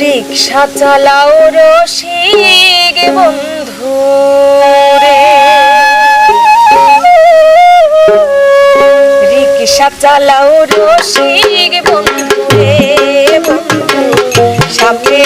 রিক্সা চালাও রসিক বন্ধু। চালাও রসিক বন্ধু রে বন্ধু সাপে